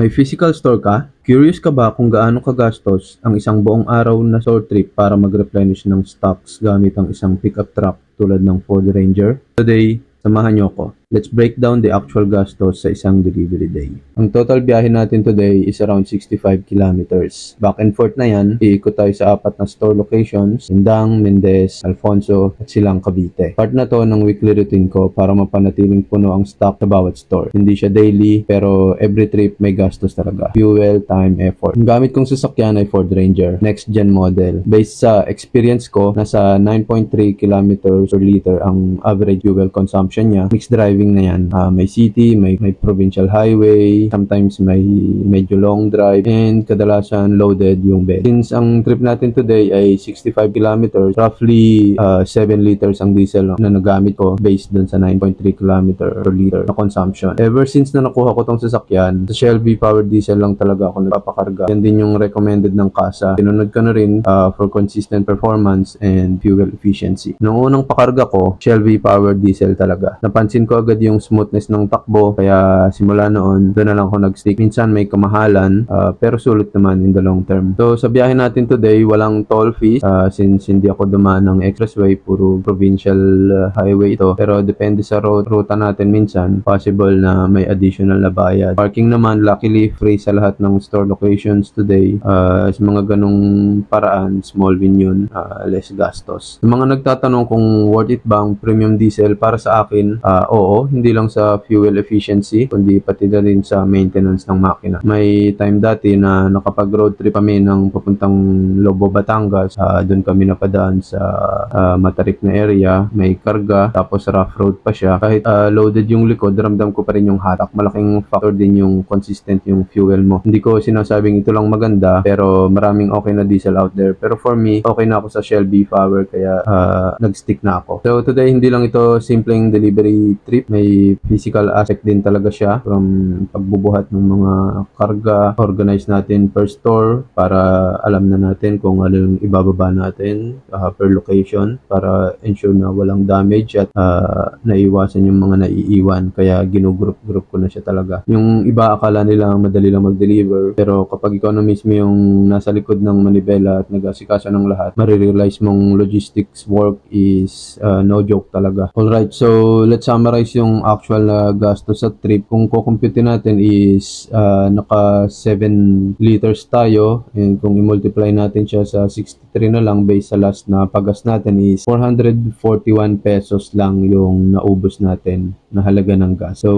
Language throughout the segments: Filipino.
May physical store ka? Curious ka ba kung gaano kagastos ang isang buong araw na store trip para mag-replenish ng stocks gamit ang isang pickup truck tulad ng Ford Ranger? Today, samahan niyo ako. Let's break down the actual gastos sa isang delivery day. Ang total biyahe natin today is around 65 kilometers. Back and forth na yan, iikot tayo sa apat na store locations, Indang, Mendez, Alfonso, at Silang Cavite. Part na to ng weekly routine ko para mapanatiling puno ang stock sa bawat store. Hindi siya daily, pero every trip may gastos talaga. Fuel, time, effort. Ang gamit kong sasakyan ay Ford Ranger, next gen model. Based sa experience ko, nasa 9.3 kilometers per liter ang average fuel consumption niya. Mixed driving na yan. Ah, may city, may, may provincial highway, sometimes may medyo long drive, and kadalasan loaded yung bed. Since ang trip natin today ay 65 kilometers, roughly ah, 7 liters ang diesel na nagamit ko based dun sa 9.3 kilometer per liter na consumption. Ever since na nakuha ko tong sasakyan, sa Shell V powered diesel lang talaga ako nagpapakarga. Yan din yung recommended ng kasa. Sinunod ko na rin ah, for consistent performance and fuel efficiency. Nung unang pakarga ko, Shell V powered diesel talaga. Napansin ko agad yung smoothness ng takbo kaya simula noon doon na lang ako nag-stick. Minsan may kamahalan ah, pero sulit naman in the long term. So sa biyahe natin today, walang toll fees ah, since hindi ako dumaan ng expressway, puro provincial ah, highway ito. Pero depende sa road, ruta natin minsan, possible na may additional na bayad. Parking naman, luckily free sa lahat ng store locations today. Ah, sa mga ganong paraan, small win yun, ah, less gastos. Sa mga nagtatanong kung worth it bang premium diesel para sa akin, ah, oo, hindi lang sa fuel efficiency, kundi pati na rin sa maintenance ng makina. May time dati na nakapag road trip kami ng papuntang Lobo, Batangas. Ah, doon kami napadaan sa ah, matarik na area, may karga, tapos rough road pa siya. Kahit ah, loaded yung likod, ramdam ko pa rin yung hatak. Malaking factor din yung consistent yung fuel mo. Hindi ko sinasabing ito lang maganda, pero maraming okay na diesel out there. Pero for me, okay na ako sa Shell B Power, kaya ah, nag-stick na ako. So today, hindi lang ito simpleng delivery trip. May physical aspect din talaga siya from pagbubuhat ng mga karga, organize natin per store para alam na natin kung ano yung ibababa natin ah, per location para ensure na walang damage at ah, naiwasan yung mga naiiwan. Kaya ginugroup-group ko na siya talaga. Yung iba akala nila madali lang mag-deliver pero kapag ikaw na mismo yung nasa likod ng manibela at nag-asikaso ng lahat, marirealize mong logistics work is ah, no joke talaga. Alright, so let's summarize yung actual na gastos sa trip. Kung kukumpute natin is ah, naka 7 liters tayo and kung i-multiply natin siya sa 63 na lang based sa last na pagas natin is 441 pesos lang yung naubos natin na halaga ng gas. So,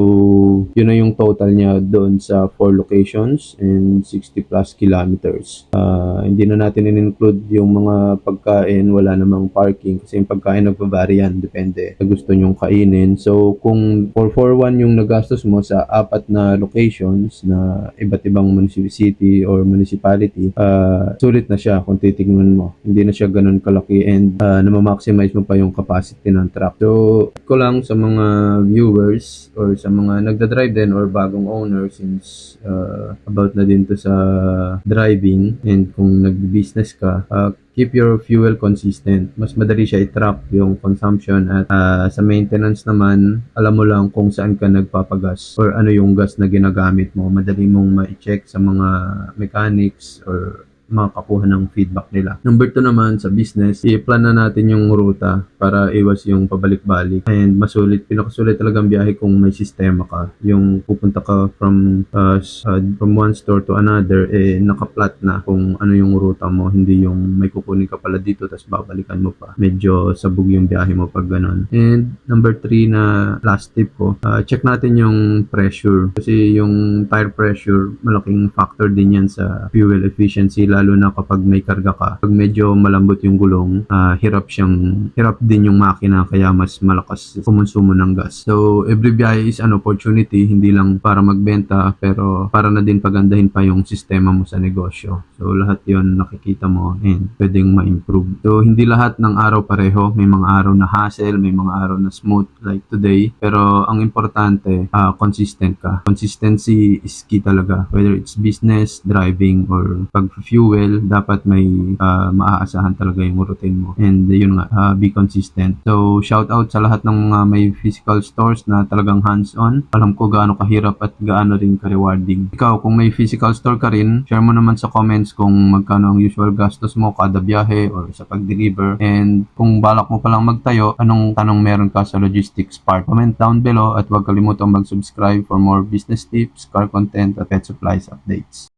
yun na yung total niya doon sa 4 locations and 60 plus kilometers. Ah, hindi na natin in-include yung mga pagkain, wala namang parking kasi yung pagkain nagpa-vary yan, depende sa gusto nyong kainin. So, kung 441 yung nagastos mo sa apat na locations na iba't ibang municipality or municipality, ah, sulit na siya kung titignan mo. Hindi na siya ganun kalaki and uh, na-maximize mo pa yung capacity ng truck. So, ko lang sa mga viewers or sa mga nagda-drive din or bagong owner since uh, about na din to sa driving and kung nag-business ka, uh, keep your fuel consistent. Mas madali siya i-track yung consumption at ah, sa maintenance naman, alam mo lang kung saan ka nagpapagas or ano yung gas na ginagamit mo. Madali mong ma-check sa mga mechanics or makakuha ng feedback nila. Number two naman sa business, i-plan na natin yung ruta para iwas yung pabalik-balik. And masulit, pinakasulit talagang biyahe kung may sistema ka. Yung pupunta ka from uh, uh, from one store to another, eh nakaplat na kung ano yung ruta mo. Hindi yung may kukunin ka pala dito tapos babalikan mo pa. Medyo sabog yung biyahe mo pag ganun. And number three na last tip ko, uh, check natin yung pressure. Kasi yung tire pressure, malaking factor din yan sa fuel efficiency lalo na kapag may karga ka. Pag medyo malambot yung gulong, ah, hirap siyang hirap din yung makina kaya mas malakas kumonsumo ng gas. So every biyahe is an opportunity hindi lang para magbenta pero para na din pagandahin pa yung sistema mo sa negosyo. So lahat 'yon nakikita mo and pwedeng ma-improve. So hindi lahat ng araw pareho, may mga araw na hassle, may mga araw na smooth like today, pero ang importante ah, consistent ka. Consistency is key talaga whether it's business, driving or pag-fuel fuel, dapat may ah, maaasahan talaga yung routine mo. And yun nga, ah, be consistent. So, shout out sa lahat ng mga may physical stores na talagang hands-on. Alam ko gaano kahirap at gaano rin ka-rewarding. Ikaw, kung may physical store ka rin, share mo naman sa comments kung magkano ang usual gastos mo kada biyahe or sa pag-deliver. And kung balak mo palang magtayo, anong tanong meron ka sa logistics part? Comment down below at huwag kalimutang mag-subscribe for more business tips, car content at pet supplies updates.